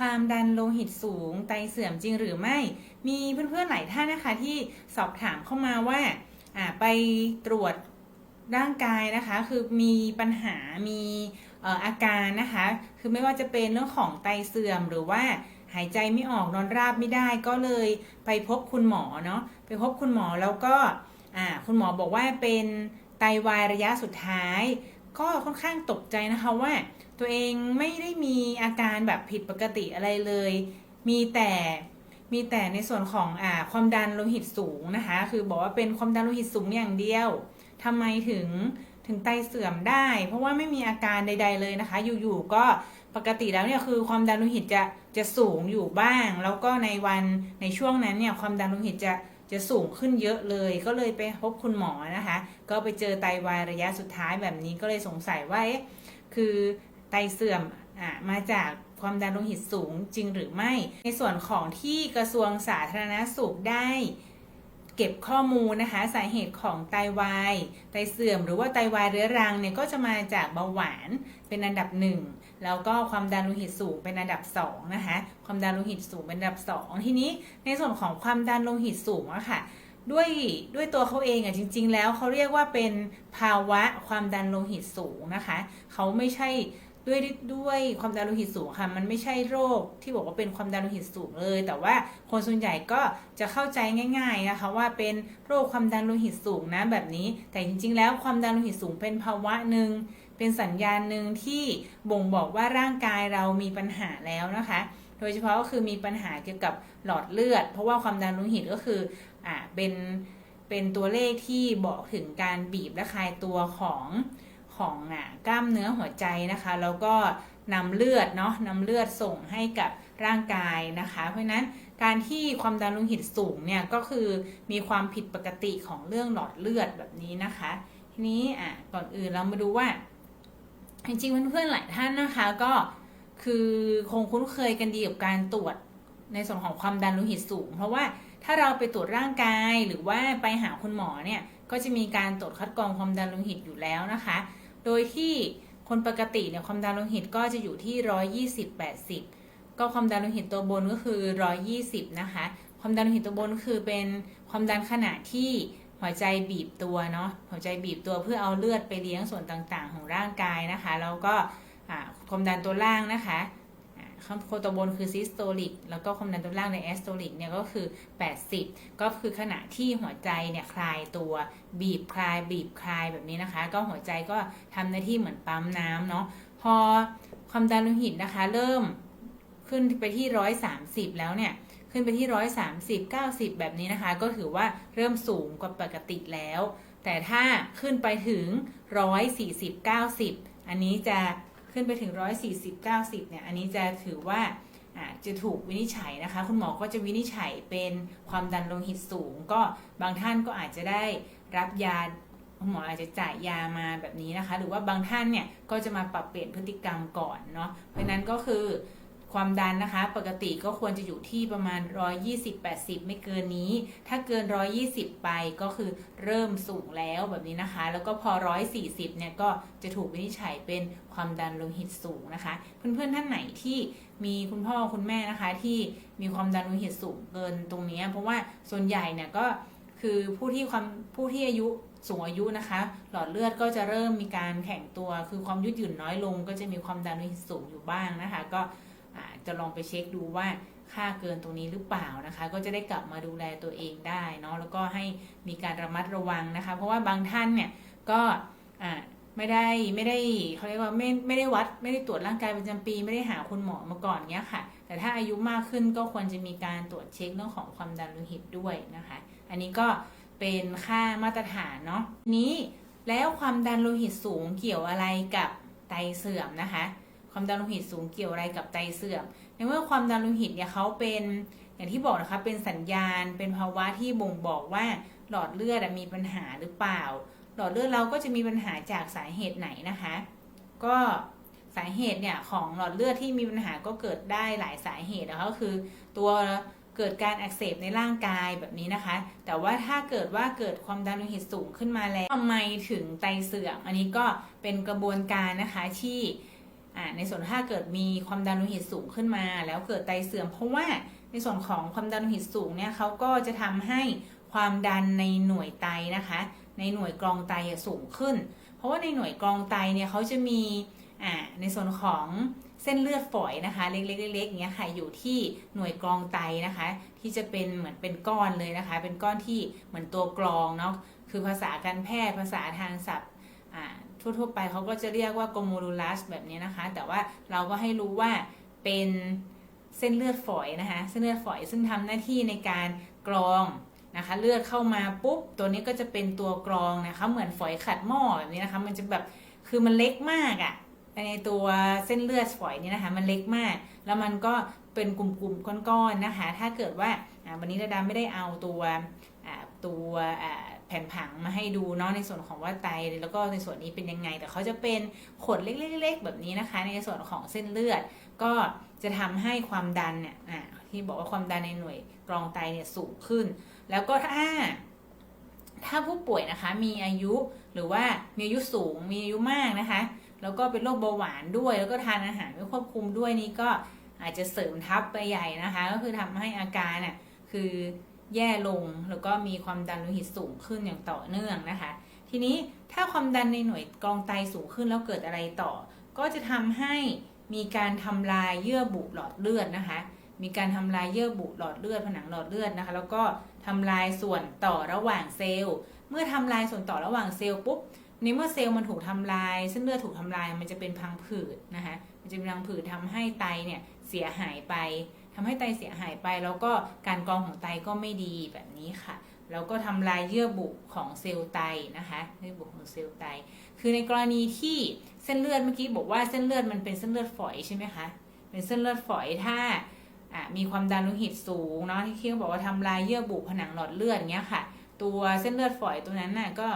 ความดันโลหิตสูง ไตเสื่อมจริงหรือไม่ มีเพื่อนๆหลายท่านนะคะที่สอบถามเข้ามาว่าไปตรวจร่างกายนะคะ คือมีปัญหามีอาการนะคะ คือไม่ว่าจะเป็นเรื่องของไตเสื่อมหรือว่าหายใจไม่ออกนอนราบไม่ได้ก็เลยไปพบคุณหมอเนาะไปพบคุณหมอแล้วก็คุณหมอบอกว่าเป็นไตวายระยะสุดท้าย ก็ค่อนข้างตกใจนะคะว่า ตัวเองไม่ได้มีอาการแบบผิดปกติอะไรเลย มีแต่มีแต่ในส่วนของอ่าความดันโลหิตสูงนะคะ คือบอกว่าเป็นความดันโลหิตสูงอย่างเดียวทำไมถึงถึงไตเสื่อมได้ เพราะว่าไม่มีอาการใด ๆเลยนะคะ อยู่ๆก็ปกติแล้วเนี่ยคือความดันโลหิตจะจะสูงอยู่บ้าง แล้วก็ในวันในช่วงนั้นเนี่ยความดันโลหิตจะจะสูงขึ้นเยอะเลย ก็เลยไปพบคุณหมอนะคะ ก็ไปเจอไตวายระยะสุดท้ายแบบนี้ก็เลยสงสัยว่าเอ๊ะคือ ไตเสื่อมอมาจากความดันโลหิตสูงจริงหรือไม่ ในส่วนของที่กระทรวงสาธารณสุขได้เก็บข้อมูลนะคะสาเหตุของไตวายไตเสื่อมหรือว่าไตวายเรื้อรังเนี่ยก็จะมาจากเบาหวานเป็นอันดับหนึ่งแล้วก็ความดันโลหิตสูงเป็นอันดับสองนะคะความดันโลหิตสูงเป็นอันดับสองทีนี้ในส่วนของความดันโลหิตสูงอะค่ะด้วยด้วยตัวเขาเองอะจริง ๆ แล้วเขาเรียกว่าเป็นภาวะความดันโลหิตสูงนะคะเขาไม่ใช่ ด้วยด้วยความดันโลหิตสูงค่ะ มันไม่ใช่โรคที่บอกว่าเป็นความดันโลหิตสูงเลย แต่ว่าคนส่วนใหญ่ก็จะเข้าใจง่าย ๆนะคะ ว่าเป็นโรคความดันโลหิตสูงนะแบบนี้ แต่จริงๆ แล้วความดันโลหิตสูงเป็นภาวะหนึ่งเป็นสัญญาณหนึ่งที่บ่งบอกว่าร่างกายเรามีปัญหาแล้วนะคะ โดยเฉพาะก็คือมีปัญหาเกี่ยวกับหลอดเลือด เพราะว่าความดันโลหิตก็คืออ่าเป็นเป็นตัวเลขที่บอกถึงการบีบและคลายตัวของ ของอกล้ามเนื้อหัวใจนะคะ แล้วก็นำเลือดเนาะนำเลือดส่งให้กับร่างกายนะคะ เพราะฉะนั้นการที่ความดันโลหิตสูงเนี่ยก็คือมีความผิดปกติของเรื่องหลอดเลือดแบบนี้นะคะ ทีนี้อะก่อนอื่นเรามาดูว่า จริงๆเพื่อนๆหลายท่านนะคะก็คือคงคุ้นเคยกันดีกับการตรวจในส่วนของความดันโลหิตสูง เพราะว่าถ้าเราไปตรวจร่างกายหรือว่าไปหาคุณหมอเนี่ยก็จะมีการตรวจคัดกรองความดันโลหิตอยู่แล้วนะคะ โดยที่คนปกติเนี่ยความดันโลหิตก็จะอยู่ที่ 120 80 ก็ความดันโลหิตตัวบนก็คือ 120 นะคะ ความดันโลหิตตัวบนคือเป็นความดันขณะที่หัวใจบีบตัวเนาะ หัวใจบีบตัวเพื่อเอาเลือดไปเลี้ยงส่วนต่างๆ ของร่างกายนะคะ แล้วก็ความดันตัวล่างนะคะ อ่าข้างตัวบนคือซิสโตลิกแล้วก็ความดันตัวล่างในแอสโตลิกเนี่ยก็คือ 80 ก็คือขณะที่หัวใจเนี่ยคลายตัวบีบคลาย บีบคลายแบบนี้นะคะ ก็หัวใจก็ทำหน้าที่เหมือนปั๊มน้ำเนาะพอความดันโลหิตนะคะ เริ่มขึ้นไปที่ 130 แล้วเนี่ยขึ้นไปที่ 130 90 แบบนี้นะคะ ก็ถือว่าเริ่มสูงกว่าปกติแล้ว แต่ถ้าขึ้นไปถึง 140 90 อันนี้จะ ขึ้นไปถึง 140 90 เนี่ย อันนี้จะถือว่าจะถูกวินิจฉัยนะคะ คุณหมอก็จะวินิจฉัยเป็นความดันโลหิตสูง ก็บางท่านก็อาจจะได้รับยาคุณหมออาจจะจ่ายยามาแบบนี้นะคะ หรือว่าบางท่านเนี่ยก็จะมาปรับเปลี่ยนพฤติกรรมก่อนเนาะเพราะฉะนั้นก็คือ ความดันนะคะ ปกติก็ควรจะอยู่ที่ประมาณ 120-80 ไม่เกินนี้ ถ้าเกิน 120 ไปก็คือเริ่มสูงแล้วแบบนี้นะคะ แล้วก็พอ 140 เนี่ยก็จะถูกวินิจฉัยเป็นความดันโลหิตสูงนะคะ เพื่อนๆท่านไหนที่มีคุณพ่อคุณแม่นะคะ ที่มีความดันโลหิตสูงเกินตรงนี้ เพราะว่าส่วนใหญ่เนี่ยก็คือผู้ที่ความผู้ที่อายุสูงอายุนะคะ หลอดเลือดก็จะเริ่มมีการแข็งตัว คือความยืดหยุ่นน้อยลง ก็จะมีความดันโลหิตสูงอยู่บ้างนะคะ ก็ จะลองไปเช็คดูว่าค่าเกินตรงนี้หรือเปล่านะคะ ก็จะได้กลับมาดูแลตัวเองได้เนาะแล้วก็ให้มีการระมัดระวังนะคะ เพราะว่าบางท่านเนี่ยก็ไม่ได้ไม่ได้เขาเรียกว่าไม่ไม่ได้วัด ไม่ได้ตรวจร่างกายประจำปี ไม่ได้หาคุณหมอมาก่อนเนี้ยค่ะ แต่ถ้าอายุมากขึ้นก็ควรจะมีการตรวจเช็คเรื่องของความดันโลหิตด้วยนะคะ อันนี้ก็เป็นค่ามาตรฐานเนาะนี้แล้วความดันโลหิตสูงเกี่ยวอะไรกับไตเสื่อมนะคะ ความดันโลหิตสูงเกี่ยวอะไรกับไตเสื่อมในเมื่อความดันโลหิตเนี่ยเขาเป็นอย่างที่บอกนะคะเป็นสัญญาณ เป็นภาวะที่บ่งบอกว่าหลอดเลือดมีปัญหาหรือเปล่า หลอดเลือดเราก็จะมีปัญหาจากสาเหตุไหนนะคะ ก็สาเหตุเนี่ยของหลอดเลือดที่มีปัญหาก็เกิดได้หลายสาเหตุนะคะก็คือตัวเกิดการอักเสบในร่างกายแบบนี้นะคะ แต่ว่าถ้าเกิดว่าเกิดความดันโลหิตสูงขึ้นมาแล้วทำไมถึงไตเสื่อม อันนี้ก็เป็นกระบวนการนะคะที่ ในส่วนถ้าเกิดมีความดันโลหิตสูงขึ้นมา แล้วเกิดไตเสื่อม เพราะว่าในส่วนของความดันโลหิตสูงเนี่ยเขาก็จะทำให้ความดันในหน่วยไตนะคะ ในหน่วยกรองไตสูงขึ้น เพราะว่าในหน่วยกรองไตเนี่ยเขาจะมีในส่วนของเส้นเลือดฝอยนะคะ เล็กๆๆอย่างเงี้ยค่ะอยู่ที่หน่วยกรองไตนะคะ ที่จะเป็นเหมือนเป็นก้อนเลยนะคะ เป็นก้อนที่เหมือนตัวกรองเนาะคือภาษาการแพทย์ภาษาทางศัพท์ ทั่วๆไปเขาก็จะเรียกว่าโกโมดูลัสแบบนี้นะคะ แต่ว่าเราก็ให้รู้ว่าเป็นเส้นเลือดฝอยนะคะ เส้นเลือดฝอยซึ่งทำหน้าที่ในการกรองนะคะเลือดเข้ามาปุ๊บตัวนี้ก็จะเป็นตัวกรองนะคะ เหมือนฝอยขัดหม้อแบบนี้นะคะ มันจะแบบคือมันเล็กมากอะ่ะในตัวเส้นเลือดฝอยนี่นะคะมันเล็กมาก แล้วมันก็เป็นกลุ่มๆก้อนๆนะคะ ถ้าเกิดว่าวันนี้ระดาไม่ได้เอาตัวตัว แผ่นผังมาให้ดูเนาะในส่วนของว่าไตแล้วก็ในส่วนนี้เป็นยังไง แต่เขาจะเป็นขดเล็กๆๆแบบนี้นะคะ ในส่วนของเส้นเลือด ก็จะทำให้ความดันเนี่ยอ่าที่บอกว่าความดันในหน่วยกรองไตเนี่ยสูงขึ้น แล้วก็ถ้าถ้าผู้ป่วยนะคะมีอายุหรือว่ามีอายุสูงมีอายุมากนะคะ แล้วก็เป็นโรคเบาหวานด้วย แล้วก็ทานอาหารไม่ควบคุมด้วยนี่ก็อาจจะเสริมทับไปใหญ่นะคะ ก็คือทำให้อาการน่ะคือ แย่ลง แล้วก็มีความดันโลหิตสูงขึ้นอย่างต่อเนื่องนะคะ ทีนี้ถ้าความดันในหน่วยกรองไตสูงขึ้นแล้วเกิดอะไรต่อ ก็จะทำให้มีการทำลายเยื่อบุหลอดเลือดนะคะ มีการทำลายเยื่อบุหลอดเลือดผนังหลอดเลือดนะคะ แล้วก็ทำลายส่วนต่อระหว่างเซลล์ เมื่อทำลายส่วนต่อระหว่างเซลล์ปุ๊บในเมื่อเซลล์มันถูกทำลายเส้นเลือดถูกทำลายมันจะเป็นพังผืดนะคะ จะเป็นพังผืดทำให้ไตเนี่ยเสียหายไปทำให้ไตเสียหายไป แล้วก็การกรองของไตก็ไม่ดีแบบนี้ค่ะแล้วก็ทำลายเยื่อบุของเซลล์ไตนะคะเยื่อบุของเซลล์ไต คือในกรณีที่เส้นเลือดเมื่อกี้บอกว่าเส้นเลือดมันเป็นเส้นเลือดฝอยใช่ไหมคะ เป็นเส้นเลือดฝอยถ้ามีความดันโลหิตสูงเนาะที่เขาบอกว่าทำลายเยื่อบุผนังหลอดเลือดเงี้ยค่ะ ตัวเส้นเลือดฝอยตัวนั้นน่ะก็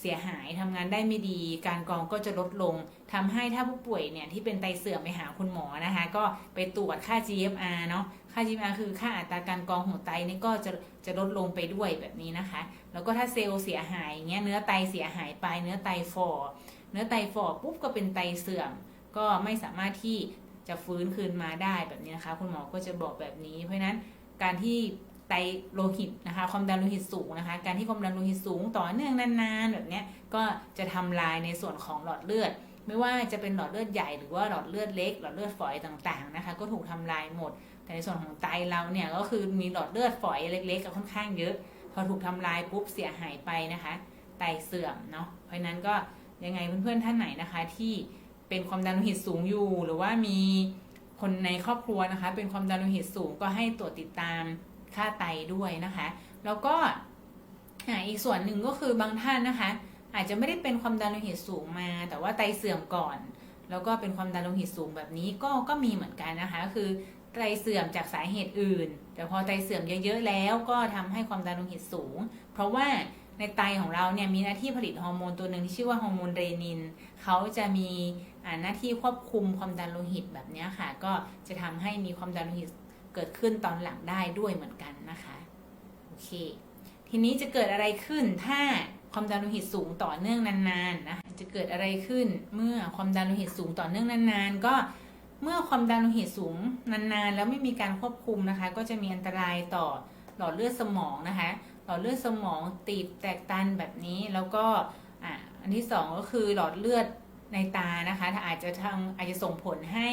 เสียหายทำงานได้ไม่ดี การกรองก็จะลดลงทำให้ถ้าผู้ป่วยเนี่ยที่เป็นไตเสื่อมไปหาคุณหมอนะคะ ก็ไปตรวจค่า GFR เนาะค่า GFR คือค่าอัตราการกรองของไตนี่ก็จะจะลดลงไปด้วยแบบนี้นะคะ แล้วก็ถ้าเซลล์เสียหายเงี้ยเนื้อไตเสียหายไปเนื้อไตฝ่อเนื้อไตฝ่อปุ๊บก็เป็นไตเสื่อม ก็ไม่สามารถที่จะฟื้นคืนมาได้แบบนี้นะคะ คุณหมอก็จะบอกแบบนี้เพราะฉะนั้นการที่ ไตโลหิตนะคะความดันโลหิตสูงนะคะ การที่ความดันโลหิตสูงต่อเนื่องนานๆแบบนี้ก็จะทำลายในส่วนของหลอดเลือด ไม่ว่าจะเป็นหลอดเลือดใหญ่หรือว่าหลอดเลือดเล็ก หลอดเลือดฝอยต่างๆนะคะ ก็ถูกทำลายหมด แต่ในส่วนของไตเราเนี่ยก็คือมีหลอดเลือดฝอยเล็กๆก็ค่อนข้างเยอะ พอถูกทำลายปุ๊บเสียหายไปนะคะ ไตเสื่อมเนาะเพราะนั้นก็ยังไงเพื่อนๆท่านไหนนะคะที่เป็นความดันโลหิตสูงอยู่ หรือว่ามีคนในครอบครัวนะคะ เป็นความดันโลหิตสูงก็ให้ตรวจติดตาม ค่าไตด้วยนะคะ แล้วก็อีกส่วนหนึ่งก็คือบางท่านนะคะ อาจจะไม่ได้เป็นความดันโลหิตสูงมา แต่ว่าไตเสื่อมก่อน แล้วก็เป็นความดันโลหิตสูงแบบนี้ก็ก็มีเหมือนกันนะคะ คือไตเสื่อมจากสาเหตุอื่น แต่พอไตเสื่อมเยอะๆแล้วก็ทำให้ความดันโลหิตสูง เพราะว่าในไตของเราเนี่ยมีหน้าที่ผลิตฮอร์โมนตัวหนึ่งที่ชื่อว่าฮอร์โมนเรนิน เขาจะมีหน้าที่ควบคุมความดันโลหิตแบบนี้ค่ะ ก็จะทำให้มีความดันโลหิต เกิดขึ้นตอนหลังได้ด้วยเหมือนกันนะคะโอเค ทีนี้จะเกิดอะไรขึ้นถ้าความดันโลหิตสูงต่อเนื่องนานๆนะจะเกิดอะไรขึ้นเมื่อความดันโลหิตสูงต่อเนื่องนานๆ ก็เมื่อความดันโลหิตสูงนานๆ แล้วไม่มีการควบคุมนะคะ ก็จะมีอันตรายต่อหลอดเลือดสมองนะคะ หลอดเลือดสมองตีบแตกตันแบบนี้แล้วก็อะอันที่สองก็คือหลอดเลือดในตานะคะ ถ้าอาจจะทางอาจจะส่งผลให้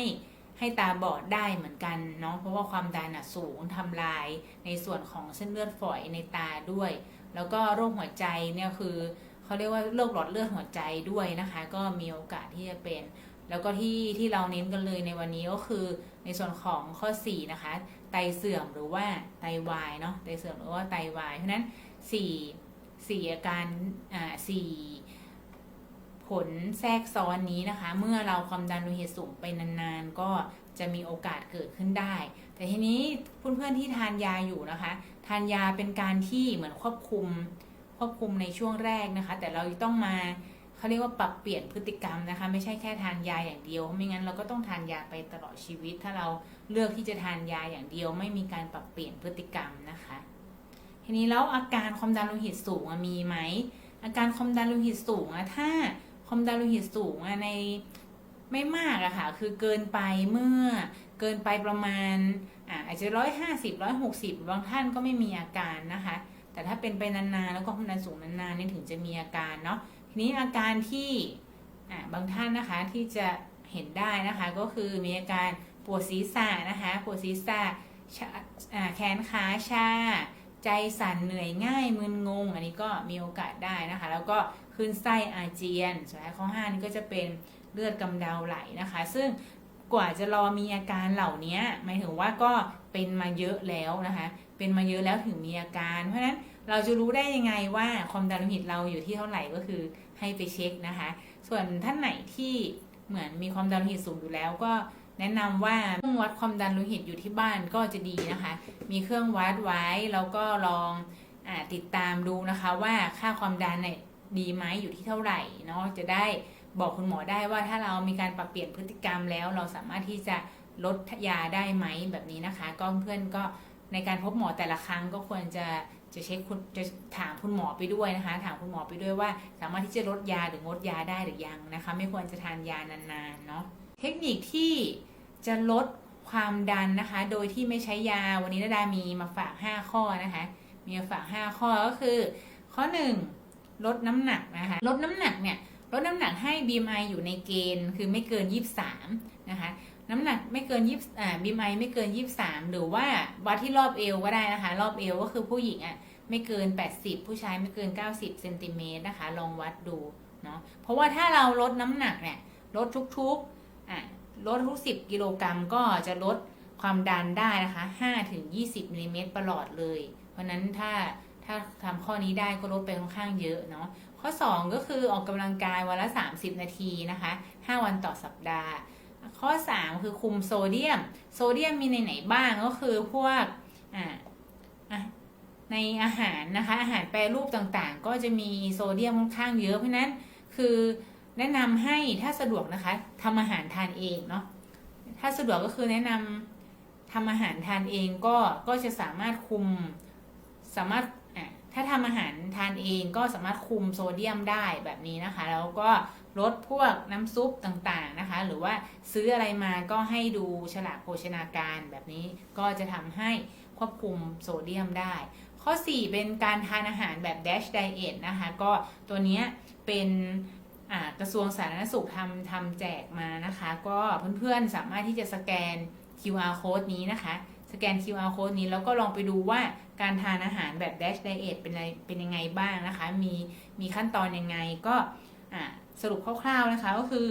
ให้ตาบอดได้เหมือนกันเนาะเพราะว่าความดันสูงทำลายในส่วนของเส้นเลือดฝอยในตาด้วย แล้วก็โรคหัวใจเนี่ยคือเขาเรียกว่าโรคหลอดเลือดหัวใจด้วยนะคะ ก็มีโอกาสที่จะเป็น แล้วก็ที่ที่เราเน้นกันเลยในวันนี้ก็คือในส่วนของข้อ4นะคะไตเสื่อมหรือว่าไตวายเนาะไตเสื่อมหรือว่าไตวายเพราะฉะนั้น4 4อาการอ่า4 ผลแทรกซ้อนนี้นะคะ เมื่อเราความดันโลหิตสูงไปนานๆ ก็จะมีโอกาสเกิดขึ้นได้ แต่ทีนี้เพื่อนๆที่ทานยาอยู่นะคะ ทานยาเป็นการที่เหมือนควบคุมควบคุมในช่วงแรกนะคะ แต่เราต้องมาเขาเรียกว่าปรับเปลี่ยนพฤติกรรมนะคะ ไม่ใช่แค่ทานยาอย่างเดียวเพราะไม่งั้นเราก็ต้องทานยาไปตลอดชีวิต ถ้าเราเลือกที่จะทานยาอย่างเดียว ไม่มีการปรับเปลี่ยนพฤติกรรมนะคะ ทีนี้แล้วอาการความดันโลหิตสูงมีไหมอาการความดันโลหิตสูงอะถ้า ความดันโลหิตสูงอะในไม่มากอะค่ะ คือเกินไปเมื่อเกินไปประมาณอ่าอาจจะร้อยห้าสิบร้อยหกสิบบางท่านก็ไม่มีอาการนะคะ แต่ถ้าเป็นไปนานๆแล้วก็ความดันสูงนานๆนี่ถึงจะมีอาการเนาะ ทีนี้อาการที่อ่าบางท่านนะคะที่จะเห็นได้นะคะก็คือมีอาการปวดศีรษะนะคะ ปวดศีรษะแขนขาชา ใจสั่นเหนื่อยง่ายมึนงง อันนี้ก็มีโอกาสได้นะคะ แล้วก็ คลื่นไส้อาเจียน สุดท้ายข้อ 5 นี่ก็จะเป็นเลือดกำเดาไหลนะคะ ซึ่งกว่าจะรอมีอาการเหล่านี้หมายถึงว่าก็เป็นมาเยอะแล้วนะคะ เป็นมาเยอะแล้วถึงมีอาการ เพราะฉะนั้นเราจะรู้ได้ยังไงว่าความดันโลหิตเราอยู่ที่เท่าไหร่ก็คือให้ไปเช็คนะคะ ส่วนท่านไหนที่เหมือนมีความดันโลหิตสูงอยู่แล้วก็แนะนำว่าเครื่องวัดความดันโลหิตอยู่ที่บ้านก็จะดีนะคะ มีเครื่องวัดไว้แล้วก็ลองอติดตามดูนะคะว่าค่าความดันเนี่ย ดีไหมอยู่ที่เท่าไหร่เนาะจะได้บอกคุณหมอได้ว่าถ้าเรามีการปรับเปลี่ยนพฤติกรรมแล้ว เราสามารถที่จะลดยาได้ไหมแบบนี้นะคะ ก็เพื่อนก็ในการพบหมอแต่ละครั้งก็ควรจะจะเช็คคุณจะถามคุณหมอไปด้วยนะคะ ถามคุณหมอไปด้วยว่า สามารถที่จะลดยาหรืองดยาได้หรือยังนะคะ ไม่ควรจะทานยานานๆเนาะเทคนิคที่จะลดความดันนะคะ โดยที่ไม่ใช้ยาวันนี้นาดามีมาฝาก 5 ข้อนะคะ มีมาฝาก 5 ข้อก็คือ ข้อ 1 ลดน้ำหนักนะคะลดน้ำหนักเนี่ยลดน้ำหนักให้ BMI อยู่ในเกณฑ์คือไม่เกิน 23 นะคะน้ำหนักไม่เกินยี่อ่า BMI ไม่เกิน 23 หรือว่าวัดที่รอบเอวก็ได้นะคะ รอบเอวก็คือผู้หญิงอะไม่เกิน 80 ผู้ชายไม่เกิน 90เซนติเมตรนะคะ ลองวัดดูเนาะเพราะว่าถ้าเราลดน้ำหนักเนี่ยลดทุกๆอะลดทุก 10 กิโลกรัมก็จะลดความดันได้นะคะ5ถึง20มิลลิเมตรประหลอดเลย เพราะนั้นถ้า ถ้าทำข้อนี้ได้ก็ลดไปค่อนข้างเยอะเนาะข้อ 2 ก็คือออกกำลังกายวันละ 30 นาทีนะคะ 5 วันต่อสัปดาห์ ข้อ 3 คือคุมโซเดียม โซเดียมมีในไหนบ้างก็คือพวกอ่าในอาหารนะคะ อาหารแปรรูปต่างๆ ก็จะมีโซเดียมค่อนข้างเยอะเพราะนั้นคือแนะนำให้ถ้าสะดวกนะคะทำอาหารทานเองเนาะถ้าสะดวกก็คือแนะนำทำอาหารทานเองก็ก็จะสามารถคุมสามารถ ถ้าทำอาหารทานเองก็สามารถคุมโซเดียมได้แบบนี้นะคะ แล้วก็ลดพวกน้ำซุปต่างๆนะคะ หรือว่าซื้ออะไรมาก็ให้ดูฉลากโภชนาการแบบนี้ก็จะทำให้ควบคุมโซเดียมได้ ข้อ 4 เป็นการทานอาหารแบบ Dash Diet นะคะ ก็ตัวเนี้ยเป็นอ่ากระทรวงสาธารณสุขทำทำแจกมานะคะ ก็เพื่อนๆสามารถที่จะสแกน QR code นี้นะคะ สแกน QR code นี้แล้วก็ลองไปดูว่าการทานอาหารแบบ Dash Diet เป็นอะไรเป็นยังไงบ้างนะคะ มีมีขั้นตอนยังไงก็สรุปคร่าวๆนะคะก็คือ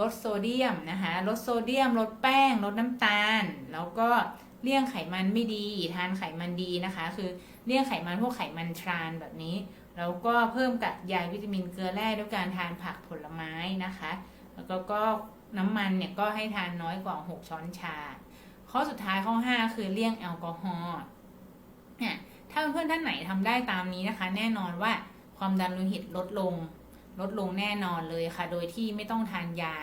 ลดโซเดียมนะคะลดโซเดียม ลดแป้ง ลดน้ำตาล แล้วก็เลี่ยงไขมันไม่ดี ทานไขมันดีนะคะ คือเลี่ยงไขมันพวกไขมันทรานแบบนี้ แล้วก็เพิ่มกับยาวิตามินเกลือแร่ด้วยการทานผักผลไม้นะคะ แล้วก็ก็น้ำมันเนี่ยก็ให้ทานน้อยกว่า 6 ช้อนชา ข้อสุดท้ายข้อ 5 คือเลี่ยงแอลกอฮอล์เนี่ยถ้าเพื่อนท่านไหนทำได้ตามนี้นะคะ แน่นอนว่าความดันโลหิตลดลง ลดลงแน่นอนเลยค่ะ โดยที่ไม่ต้องทานยา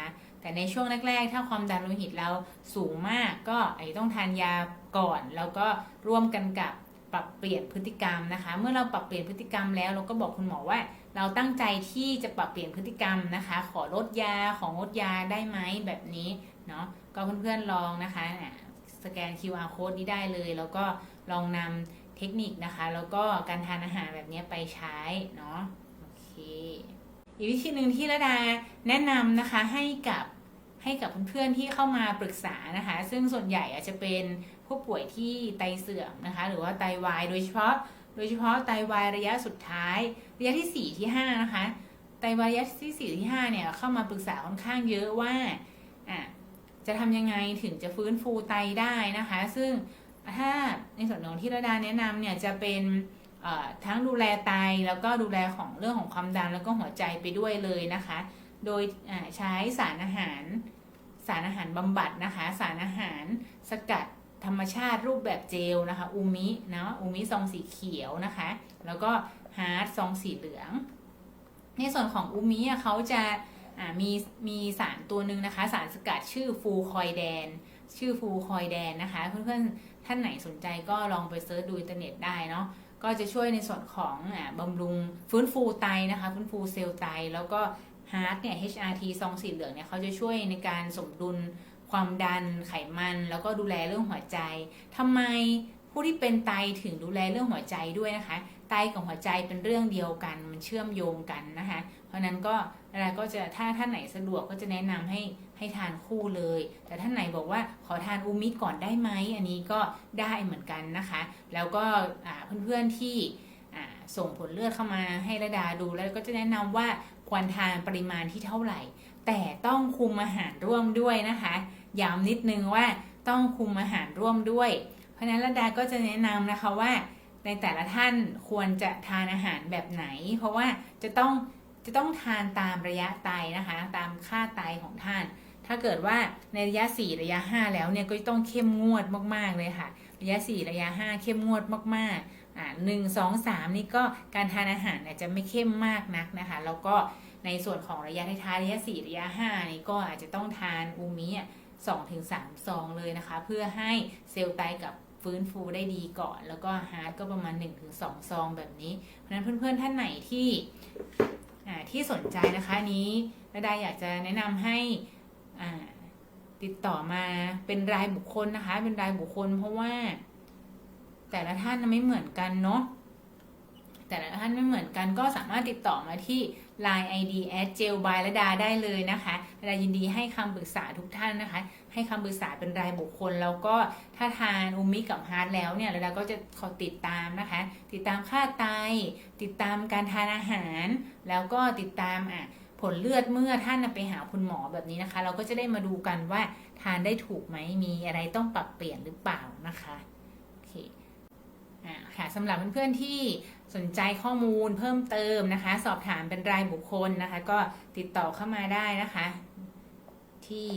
แต่ในช่วงแรก ๆ ถ้าความดันโลหิตเราสูงมากก็ไอต้องทานยาก่อน แล้วก็ร่วมกันกับปรับเปลี่ยนพฤติกรรมนะคะ เมื่อเราปรับเปลี่ยนพฤติกรรมแล้วเราก็บอกคุณหมอว่า เราตั้งใจที่จะปรับเปลี่ยนพฤติกรรมนะคะ ขอลดยาของงดยาได้ไหมแบบนี้เนาะก็เพื่อนๆลองนะคะ สแกน QR code นี้ได้เลย แล้วก็ลองนำเทคนิคนะคะ แล้วก็การทานอาหารแบบนี้ไปใช้เนาะโอเคอีกวิธีหนึ่งที่ระดาแนะนำนะคะให้กับให้กับเพื่อนๆที่เข้ามาปรึกษานะคะ ซึ่งส่วนใหญ่อาจจะเป็นผู้ป่วยที่ไตเสื่อมนะคะ หรือว่าไตวายโดยเฉพาะ โดยเฉพาะไตวายระยะสุดท้าย ระยะที่ 4 ที่ 5 นะคะ ไตวายระยะที่ 4 ที่ 5 เนี่ยเข้ามาปรึกษาค่อนข้างเยอะว่าอะ จะทำยังไงถึงจะฟื้นฟูไตได้นะคะ ซึ่งถ้าในส่วนของที่ระดาแนะนำเนี่ยจะเป็นทั้งดูแลไตแล้วก็ดูแลของเรื่องของความดันแล้วก็หัวใจไปด้วยเลยนะคะ โดยใช้สารอาหารสารอาหารบำบัดนะคะ สารอาหารสกัดธรรมชาติรูปแบบเจลนะคะอูมิเนาะอูมิซองสีเขียวนะคะ แล้วก็ฮาร์ดซองสีเหลือง ในส่วนของอูมิเขาจะ มีมีสารตัวหนึ่งนะคะ สารสกัดชื่อฟูคอยแดน ชื่อฟูคอยแดนนะคะ เพื่อนๆ ท่านไหนสนใจก็ลองไปเซิร์ชดูอินเทอร์เน็ตได้เนาะก็จะช่วยในส่วนของอบำรุงฟื้นฟูไตนะคะฟื้นฟูเซลล์ไต แล้วก็ Heart เนี่ย HRT ซองสีเหลืองเนี่ยเขาจะช่วยในการสมดุลความดันไขมัน แล้วก็ดูแลเรื่องหัวใจทำไมผู้ที่เป็นไตถึงดูแลเรื่องหัวใจด้วยนะคะ ไตกับหัวใจเป็นเรื่องเดียวกันมันเชื่อมโยงกันนะคะ เพราะนั้นก็ เราก็จะถ้าท่านไหนสะดวกก็จะแนะนำให้ให้ทานคู่เลย แต่ท่านไหนบอกว่าขอทานอูมิก่อนได้ไหมอันนี้ก็ได้เหมือนกันนะคะ แล้วก็เพื่อนๆที่ส่งผลเลือดเข้ามาให้ระดาดูแล้วก็จะแนะนำว่าควรทานปริมาณที่เท่าไหร่ แต่ต้องคุมอาหารร่วมด้วยนะคะย้ำนิดนึงว่าต้องคุมอาหารร่วมด้วย เพราะฉะนั้นระดาก็จะแนะนำนะคะว่าในแต่ละท่านควรจะทานอาหารแบบไหน เพราะว่าจะต้อง จะต้องทานตามระยะไตนะคะ ตามค่าไตของท่าน ถ้าเกิดว่าในระยะ 4 ระยะ 5 แล้วเนี่ยก็ต้องเข้มงวดมากๆเลยค่ะ ระยะ 4 ระยะ 5 เข้มงวดมากๆอ่าหนึ่งสองสามนี่ก็การทานอาหารเนี่ยจะไม่เข้มมากนักนะคะ แล้วก็ในส่วนของระยะท้ายระยะ 4 ระยะ 5 นี่ก็อาจจะต้องทานอูมิอะสองถึงสามซองเลยนะคะ เพื่อให้เซลล์ไตกับฟื้นฟูได้ดีก่อน แล้วก็ฮาร์ดก็ประมาณ 1-2 ซองแบบนี้ เพราะนั้นเพื่อนๆท่านไหนที่ ที่สนใจนะคะนี้ระดาอยากจะแนะนำให้ติดต่อมาเป็นรายบุคคลนะคะ เป็นรายบุคคลเพราะว่า แต่ละท่านไม่เหมือนกันเนาะ แต่ละท่านไม่เหมือนกันก็สามารถติดต่อมาที่ Line ID at j e l b y ระดาได้เลยนะคะระดายินดีให้คำปรึกษาทุกท่านนะคะ ให้คำปรึกษาเป็นรายบุคคล แล้วก็ถ้าทานอูมิกับฮาร์ดแล้วเนี่ยระดาก็จะขอติดตามนะคะ ติดตามค่าไต ติดตามการทานอาหาร แล้วก็ติดตามอะผลเลือดเมื่อท่านไปหาคุณหมอแบบนี้นะคะ เราก็จะได้มาดูกันว่าทานได้ถูกไหมมีอะไรต้องปรับเปลี่ยนหรือเปล่านะคะโอเคอ่าค่ะสำหรับเพื่อนๆที่ สนใจข้อมูลเพิ่มเติมนะคะ สอบถามเป็นรายบุคคลนะคะ ก็ติดต่อเข้ามาได้นะคะ ที่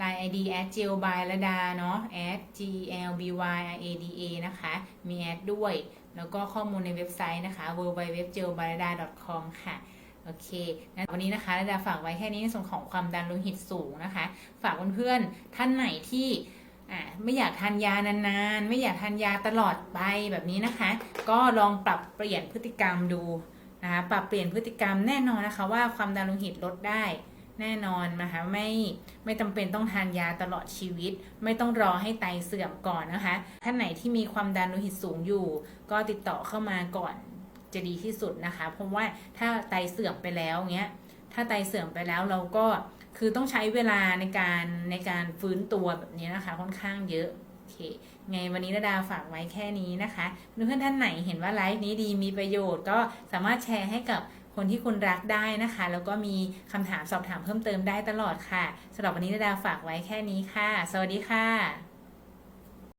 Line ID at g l b y ระดาเนาะ at g l b y r a d a นะคะ มีแอดด้วย แล้วก็ข้อมูลในเว็บไซต์นะคะ w w w g e l b y r a d a com ค่ะโอเคงั้นวันนี้นะคะเระดาฝากไว้แค่นี้ในส่วนของความดันโลหิตสูงนะคะ ฝากเพื่อนๆท่านไหนที่ อ่าไม่อยากทานยานานๆ ไม่อยากทานยาตลอดไปแบบนี้นะคะ ก็ลองปรับเปลี่ยนพฤติกรรมดูนะคะปรับเปลี่ยนพฤติกรรมแน่นอนนะคะ ว่าความดันโลหิตลดได้แน่นอนนะคะไม่ไม่จำเป็นต้องทานยาตลอดชีวิต ไม่ต้องรอให้ไตเสื่อมก่อนนะคะท่านไหนที่มีความดันโลหิตสูงอยู่ ก็ติดต่อเข้ามาก่อนจะดีที่สุดนะคะ เพราะว่าถ้าไตเสื่อมไปแล้วเงี้ยถ้าไตเสื่อมไปแล้วเราก็ คือต้องใช้เวลาในการในการฟื้นตัวแบบนี้นะคะ ค่อนข้างเยอะโอเคไงวันนี้ระดาฝากไว้แค่นี้นะคะเพื่อนท่านไหนเห็นว่าไลฟ์นี้ดีมีประโยชน์ ก็สามารถแชร์ให้กับคนที่คุณรักได้นะคะ แล้วก็มีคำถามสอบถามเพิ่มเติมได้ตลอดค่ะสำหรับวันนี้ระดาฝากไว้แค่นี้ค่ะ สวัสดีค่ะ